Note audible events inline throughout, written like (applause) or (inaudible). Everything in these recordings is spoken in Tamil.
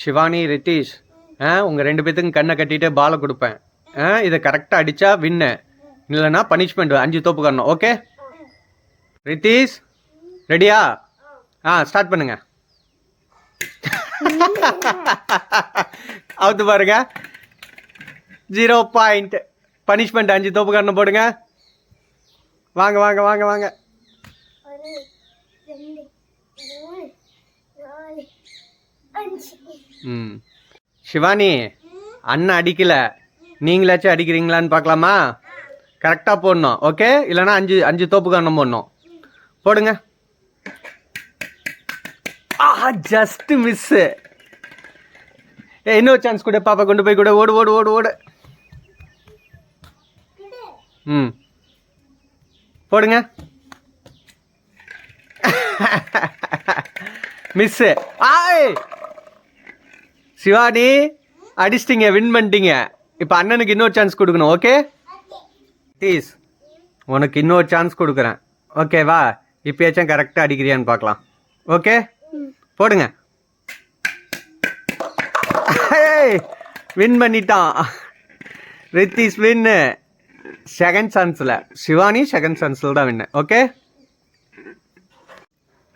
சிவானி ரித்தீஷ் ஆ உங்கள் ரெண்டு பேத்துக்கும் கண்ணை கட்டிட்டு பாலை கொடுப்பேன். ஆ இதை கரெக்டாக அடித்தா வின்னு இல்லைன்னா பனிஷ்மெண்ட் அஞ்சு தோப்பு காரணம். ஓகே ரித்தீஷ் ரெடியா ஆ ஸ்டார்ட் பண்ணுங்க. (laughs) அவுத்து பாருங்க. ஜீரோ பாயிண்ட் பனிஷ்மெண்ட் அஞ்சு தோப்பு காரணம் போடுங்க. வாங்க வாங்க வாங்க வாங்க. ம். சிவானி அண்ணன் அடிக்கல. நீங்களாச்சும் அடிக்கிறீங்களான்னு பார்க்கலாமா? கரெக்டாக போடணும் ஓகே இல்லைன்னா அஞ்சு அஞ்சு தோப்பு காரணம் போடணும். போடுங்க. ஆஹா ஜஸ்ட் மிஸ்ஸு ஏ இன்னொரு சான்ஸ் கூட பாப்பா கொண்டு போய் கூட. ஓடு ஓடு ஓடு ஓடு. ம். போடுங்க. (laughs) மிஸ்ஸு ஆய்! சிவானி அடிச்சிட்டிங்க வின் பண்ணிட்டீங்க. இப்போ அண்ணனுக்கு இன்னொரு சான்ஸ் கொடுக்கணும் ஓகே ப்ளீஸ் உனக்கு இன்னொரு சான்ஸ் கொடுக்குறேன். ஓகேவா இப்போயாச்சும் கரெக்டாக அடிக்கிறியான்னு பார்க்கலாம். ஓகே போடுங்க. வின் பண்ணிட்டான். ரித்திஸ் வின்னு செகண்ட் சான்ஸில் சிவானி செகண்ட் சான்ஸில் தான் வின்னு ஓகே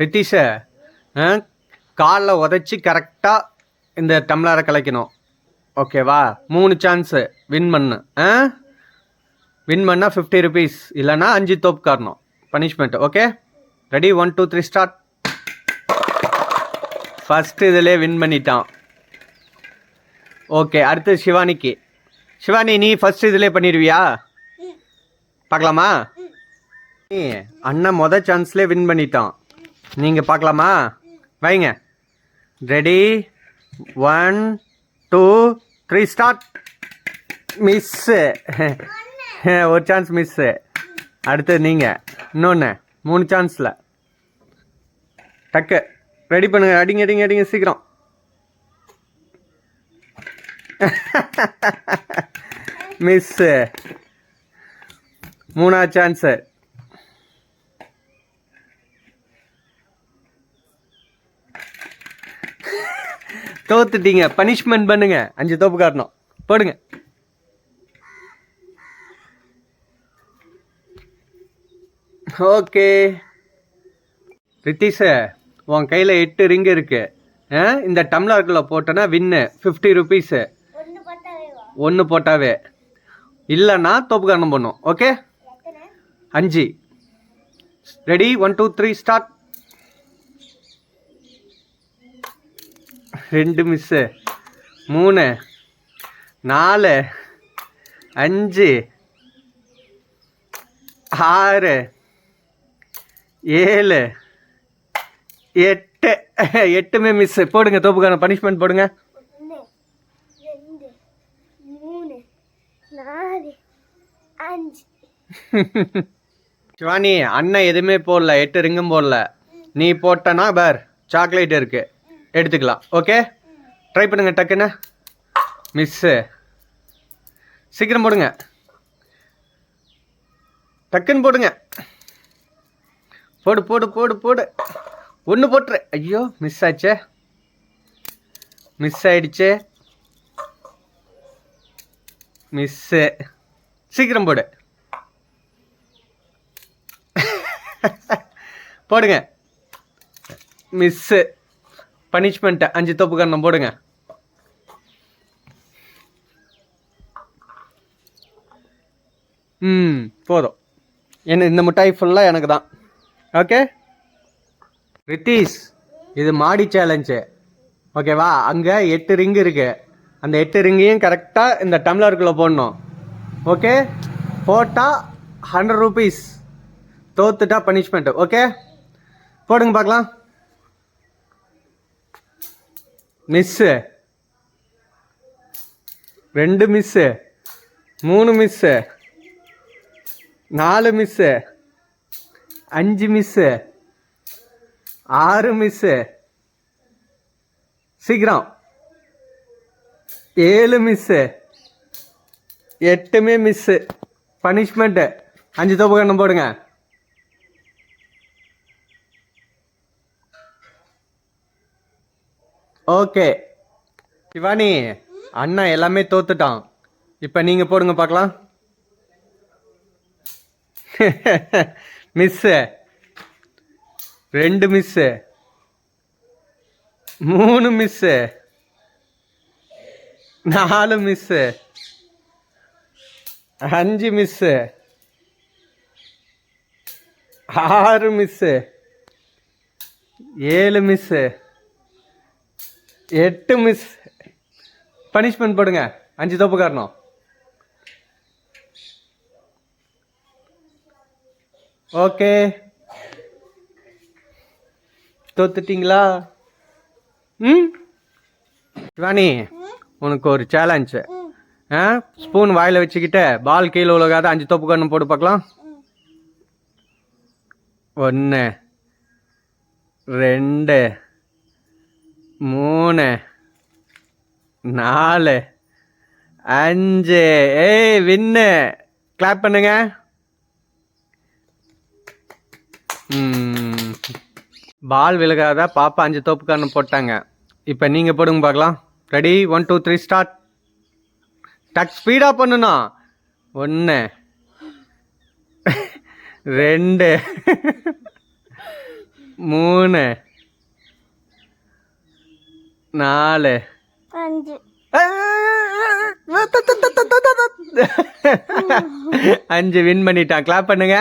ரித்திஷ காலில் உதச்சி கரெக்டாக இந்த டம்ளரை கலைக்கணும். ஓகேவா மூணு சான்ஸு வின் பண்ணு. ஆ? வின் பண்ணால் ஃபிஃப்டி ருபீஸ் இல்லைன்னா அஞ்சு தோப்பு காரணம் punishment okay ready one two three start first இதிலே வின் பண்ணிட்டான். ஓகே அடுத்து சிவானிக்கு. சிவானி நீ ஃபஸ்ட் இதிலே பண்ணிடுவியா பார்க்கலாமா? நீ அண்ணன் மொதல் சான்ஸ்லேயே வின் பண்ணிட்டான். நீங்கள் பார்க்கலாமா? வைங்க. Ready one two three start miss ஒரு சான்ஸ் மிஸ்ஸு அடுத்து நீங்கள் இன்னொன்று மூணு சான்ஸில் டக்கு. ரெடி பண்ணுங்க. அடிங்க அடிங்க அடிங்க சீக்கிரம். மிஸ்ஸு மூணாவது சான்ஸு தோத்துட்டீங்க. பனிஷ்மெண்ட் பண்ணுங்க. அஞ்சு தோப்பு காட்டணும். போடுங்க. ஓகே ரித்திஷ உன் கையில் எட்டு ரிங் இருக்கு. இந்த டம்ளருக்குள்ள போட்டோன்னா வின்னு ஃபிஃப்டி ருபீஸு ஒன்று போட்டாவே இல்லைன்னா தோப்பு காரணம் பண்ணும். ஓகே அஞ்சு. Ready one two three start ரெண்டு மிஸ்ஸு மூணு நாலு அஞ்சு ஆறு ஏழு எட்டு. எட்டுமே மிஸ்ஸு போடுங்க தோப்புக்கான பனிஷ்மெண்ட் போடுங்க. சிவானி அண்ணன் எதுவுமே போடல. எட்டு ரிங்கும் போடல. நீ போட்டனா பார் சாக்லேட் இருக்கு. எடுத்துக்கலாம். ஓகே ட்ரை பண்ணுங்கள் டக்குன்னு. மிஸ்ஸு சீக்கிரம் போடுங்க. டக்குன்னு போடுங்க. போடு போடு போடு போடு. ஒன்று போட்டுரு. ஐயோ மிஸ் ஆச்சே. மிஸ் ஆயிடுச்சு. மிஸ்ஸு சீக்கிரம் போடு. போடுங்க. மிஸ்ஸு பனிஷ்மெண்ட்டு அஞ்சு தோப்பு கண்ணம் போடுங்க. ம் போதும். என்ன இந்த மிட்டாய் ஃபுல்லாக எனக்கு தான். ஓகே? ரித்தீஷ் இது மாடி சேலஞ்சு ஓகேவா? அங்கே எட்டு ரிங் இருக்கு. அந்த எட்டு ரிங்கையும் கரெக்டாக இந்த டம்ளருக்குள்ளே போடணும். ஓகே? போட்டால் ஹண்ட்ரட் ருபீஸ் தோத்துட்டா பனிஷ்மெண்ட் ஓகே? போடுங்க பார்க்கலாம். மிஸ்ஸு ரெண்டு மிஸ்ஸு மூணு மிஸ்ஸு நாலு மிஸ்ஸு அஞ்சு மிஸ்ஸு ஆறு மிஸ்ஸு சீக்கிரம். ஏழு மிஸ்ஸு எட்டுமே மிஸ்ஸு பனிஷ்மெண்ட்டு அஞ்சு தோப்பு கண்ணம் போடுங்க. ஓகே. சிவானி அண்ணா எல்லாமே தோத்துட்டான். இப்போ நீங்கள் போடுங்க பார்க்கலாம் மிஸ்ஸு (laughs) ரெண்டு மிஸ்ஸு மூணு மிஸ்ஸு நாலு மிஸ்ஸு அஞ்சு மிஸ்ஸு ஆறு மிஸ்ஸு ஏழு மிஸ்ஸு எட்டு மிஸ் பனிஷ்மெண்ட் போடுங்க. அஞ்சு தோப்பு காரணம். ஓகே தோத்துட்டிங்களா? ம்? சிவானி உனக்கு ஒரு சேலஞ்சு ஆ? ஸ்பூன் வாயில் வச்சுக்கிட்டு பால் கீழே உலகாத அஞ்சு தோப்பு கண்ணு போட்டு பார்க்கலாம். ஒன்று ரெண்டு மூணு நாலு அஞ்சு. ஏய் வின்னு. கிளாப் பண்ணுங்க. பால் விழுகாத பாப்பா அஞ்சு தோப்புக்கான போட்டாங்க. இப்போ நீங்கள் போடுங்க பார்க்கலாம். Ready one two three start டக் ஸ்பீடாக பண்ணணும் ஒன்று ரெண்டு. மூணு. நாலு அஞ்சு அஞ்சு வின் பண்ணிட்டான் கிளாப் பண்ணுங்க